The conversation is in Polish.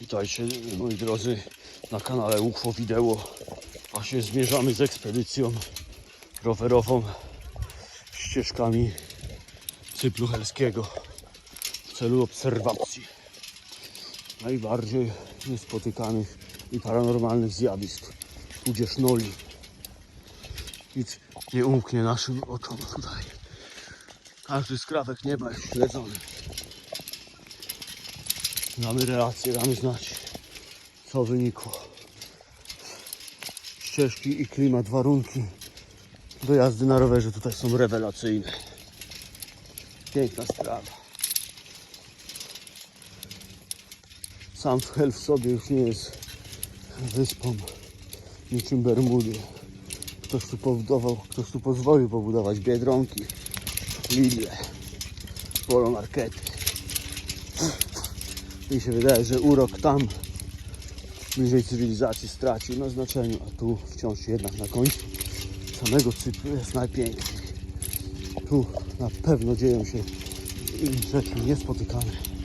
Witajcie moi drodzy na kanale UFO Wideo. A się zmierzamy z ekspedycją rowerową ścieżkami cyklu helskiego w celu obserwacji najbardziej niespotykanych i paranormalnych zjawisk, tudzież noli. Nic nie umknie naszym oczom tutaj. Każdy skrawek nieba jest śledzony. Damy relację, damy znać, co wynikło. Ścieżki i klimat, warunki do jazdy na rowerze tutaj są rewelacyjne. Piękna sprawa. Sam hel w sobie już nie jest wyspą niczym Bermudy. Ktoś tu ktoś tu pozwolił pobudować Biedronki, Lidle, polomarkety. Mi się wydaje, że urok tam bliżej cywilizacji stracił na znaczeniu, a tu wciąż jednak na końcu samego cyklu jest najpiękniej. Tu na pewno dzieją się rzeczy niespotykane.